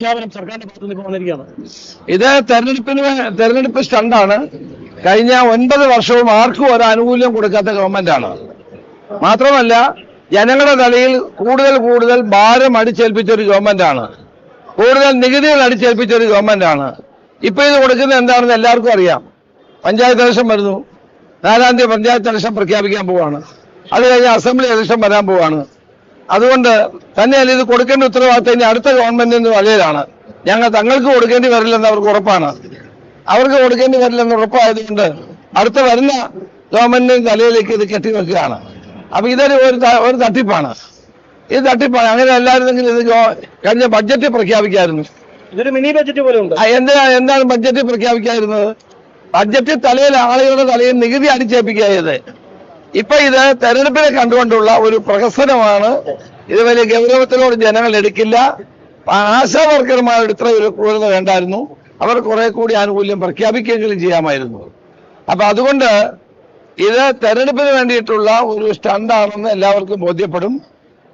പ്രഖ്യാപനം സർക്കാരിന്റെ ഭാഗത്ത് നിന്ന് വന്നിരിക്കുകയാണ്. ഇത് തെരഞ്ഞെടുപ്പിന് തെരഞ്ഞെടുപ്പ് സ്റ്റണ്ടാണ്. കഴിഞ്ഞ ഒൻപത് വർഷവും ആർക്കും ഒരു ആനുകൂല്യം കൊടുക്കാത്ത ഗവൺമെന്റാണ്. മാത്രമല്ല ജനങ്ങളുടെ തലയിൽ കൂടുതൽ കൂടുതൽ ഭാരം അടിച്ചേൽപ്പിച്ച ഒരു ഗവൺമെന്റാണ്. കൂടുതൽ നികുതികൾ അടിച്ചേൽപ്പിച്ച ഒരു ഗവൺമെന്റാണ്. ഇപ്പൊ ഇത് കൊടുക്കുന്നത് എന്താണെന്ന് എല്ലാവർക്കും അറിയാം. പഞ്ചായത്ത് ഇലക്ഷൻ വരുന്നു. നാലാം തീയതി പഞ്ചായത്ത് ഇലക്ഷൻ പ്രഖ്യാപിക്കാൻ പോവാണ്. അത് കഴിഞ്ഞ് അസംബ്ലി ഇലക്ഷൻ വരാൻ പോവാണ്. അതുകൊണ്ട് തന്നെയല്ല ഇത് കൊടുക്കേണ്ട ഉത്തരവാദിത്തം ഇനി അടുത്ത ഗവൺമെന്റിന്റെ വലയിലാണ് ഞങ്ങൾ തങ്ങൾക്ക് കൊടുക്കേണ്ടി വരില്ലെന്ന് അവർക്ക് ഉറപ്പാണ്. അവർക്ക് കൊടുക്കേണ്ടി വരില്ലെന്ന് ഉറപ്പായതുകൊണ്ട് അടുത്ത വരുന്ന ഗവൺമെന്റിന്റെ തലയിലേക്ക് ഇത് കെട്ടിവെക്കുകയാണ്. അപ്പൊ ഇതൊരു ഒരു ഒരു തട്ടിപ്പാണ്. ഇത് തട്ടിപ്പാണ്. അങ്ങനെ അല്ലായിരുന്നെങ്കിൽ ഇത് കഴിഞ്ഞ ബഡ്ജറ്റ് പ്രഖ്യാപിക്കായിരുന്നു. ഇതൊരു മിനി ബഡ്ജറ്റ് പോലെ ഉണ്ട്. ആ, എന്താണ് ബഡ്ജറ്റ് പ്രഖ്യാപിക്കാതിരുന്നത്? ബഡ്ജറ്റ് തലയിൽ ആളുകളുടെ തലയിൽ നികുതി അടിച്ചേൽപ്പിക്കായത് ഇപ്പൊ ഇത് തെരഞ്ഞെടുപ്പിനെ കണ്ടുകൊണ്ടുള്ള ഒരു പ്രഹസനമാണ്. ഇത് വലിയ ഗൗരവത്തിലോട് ജനങ്ങൾ എടുക്കില്ല. ആശാ വർക്കർമാരോട് ഇത്ര ഒരു ക്രൂരത വേണ്ടായിരുന്നു. അവർ കുറെ കൂടി ആനുകൂല്യം പ്രഖ്യാപിക്കുകയെങ്കിലും ചെയ്യാമായിരുന്നു. അപ്പൊ അതുകൊണ്ട് ഇത് തെരഞ്ഞെടുപ്പിന് വേണ്ടിയിട്ടുള്ള ഒരു സ്റ്റണ്ടാണെന്ന് എല്ലാവർക്കും ബോധ്യപ്പെടും.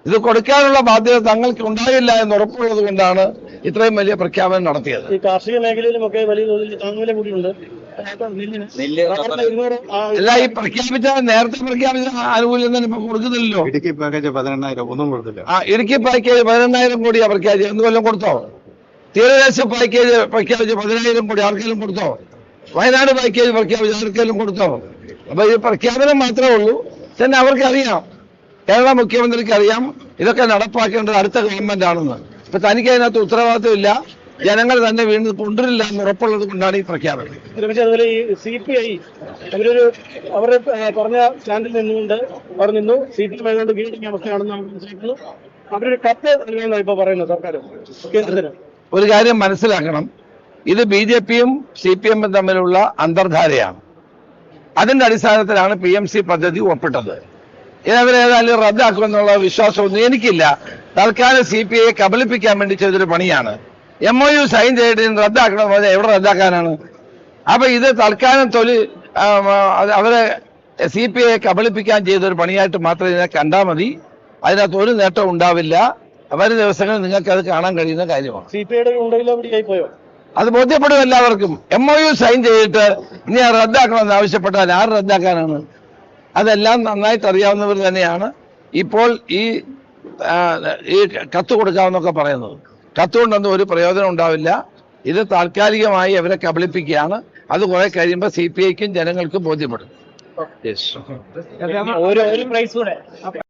ഇത് കൊടുക്കാനുള്ള ബാധ്യത തങ്ങൾക്ക് ഉണ്ടാകില്ല എന്ന് ഉറപ്പുള്ളത് കൊണ്ടാണ് ഇത്രയും വലിയ പ്രഖ്യാപനം നടത്തിയത്. ഈ കാർഷിക മേഖലയിലും ഒക്കെ വലിയ തോതിൽ താങ്ങുവില കൂടിയുണ്ട് അല്ല ഈ പ്രഖ്യാപിച്ച നേരത്തെ പ്രഖ്യാപിച്ച ആനുകൂല്യം തന്നെ ഇപ്പൊ കൊടുക്കുന്നില്ലല്ലോ. ഇടുക്കി പാക്കേജ് പതിനെണ്ണായിരം ഒന്നും കൊടുത്തില്ല. ആ ഇടുക്കി പാക്കേജ് പതിനെണ്ണായിരം കോടിയാ പ്രഖ്യാപിച്ചത്. എന്ത് വല്ലതും കൊടുത്തോ? തീരദേശ പാക്കേജ് പ്രഖ്യാപിച്ച പതിനായിരം കോടി ആർക്കെങ്കിലും കൊടുത്തോ? വയനാട് പാക്കേജ് പ്രഖ്യാപിച്ച ആർക്കെങ്കിലും കൊടുത്തോ? അപ്പൊ ഈ പ്രഖ്യാപനം മാത്രമേ ഉള്ളൂ. തന്നെ അവർക്കറിയാം. കേരള മുഖ്യമന്ത്രിക്ക് അറിയാം ഇതൊക്കെ നടപ്പാക്കേണ്ടത് അടുത്ത ഗവൺമെന്റ് ആണെന്ന്. ഇപ്പൊ തനിക്ക് അതിനകത്ത് ഉത്തരവാദിത്വമില്ല ജനങ്ങൾ തന്നെ വീണ്ടും കൊണ്ടുവരില്ല എന്ന് ഉറപ്പുള്ളത് കൊണ്ടാണ് ഈ പ്രഖ്യാപനം. അതുപോലെ ഈ സി പി ഐ അവരൊരു അവരെ പറഞ്ഞ സ്റ്റാൻഡിൽ നിന്നുകൊണ്ട് അവർ നിന്നു. സി പി എം ആയതുകൊണ്ട് വീണ്ടും അവസ്ഥയാണെന്ന് നമുക്ക് മനസ്സിലാക്കുന്നു. അവരൊരു കത്ത് നൽകുമെന്നാണ് ഇപ്പൊ പറയുന്നത് സർക്കാർ. കേന്ദ്രത്തിന്. ഒരു കാര്യം മനസ്സിലാക്കണം. ഇത് ബി ജെ പിയും സി പി എമ്മും തമ്മിലുള്ള അന്തർധാരയാണ്. അതിന്റെ അടിസ്ഥാനത്തിലാണ് പി എം സി പദ്ധതി ഒപ്പിട്ടത്. ഇതവരേതായാലും റദ്ദാക്കുമെന്നുള്ള വിശ്വാസമൊന്നും എനിക്കില്ല. തൽക്കാലം സി പി ഐയെ കബളിപ്പിക്കാൻ വേണ്ടി ചെയ്തൊരു പണിയാണ്. എം ഒ യു സൈൻ ചെയ്തിട്ട് റദ്ദാക്കണം. പറഞ്ഞാൽ എവിടെ റദ്ദാക്കാനാണ്? അപ്പൊ ഇത് തൽക്കാലം തൊലി അവരെ സി പി ഐ കബളിപ്പിക്കാൻ ചെയ്തൊരു പണിയായിട്ട് മാത്രമേ ഇതിനെ കണ്ടാൽ മതി. അതിനകത്ത് ഒരു നേട്ടം ഉണ്ടാവില്ല. വരും ദിവസങ്ങളിൽ നിങ്ങൾക്ക് അത് കാണാൻ കഴിയുന്ന കാര്യമാണ്. സി പി ഐയുടെ പോയോ? അത് ബോധ്യപ്പെടും എല്ലാവർക്കും. എം ഒ യു സൈൻ ചെയ്തിട്ട് ഇനി അത് റദ്ദാക്കണമെന്ന് ആവശ്യപ്പെട്ടാൽ ആര് റദ്ദാക്കാനാണ്? അതെല്ലാം നന്നായിട്ട് അറിയാവുന്നവർ തന്നെയാണ് ഇപ്പോൾ ഈ ഈ കത്ത് കൊടുക്കാമെന്നൊക്കെ പറയുന്നത്. കത്ത് കൊണ്ടൊന്നും ഒരു പ്രയോജനം ഉണ്ടാവില്ല. ഇത് താൽക്കാലികമായി അവരെ കബളിപ്പിക്കുകയാണ്. അത് കുറെ കഴിയുമ്പോൾ സി പി ഐക്കും ജനങ്ങൾക്കും ബോധ്യപ്പെടും. പ്രൈസ് കൂടെ.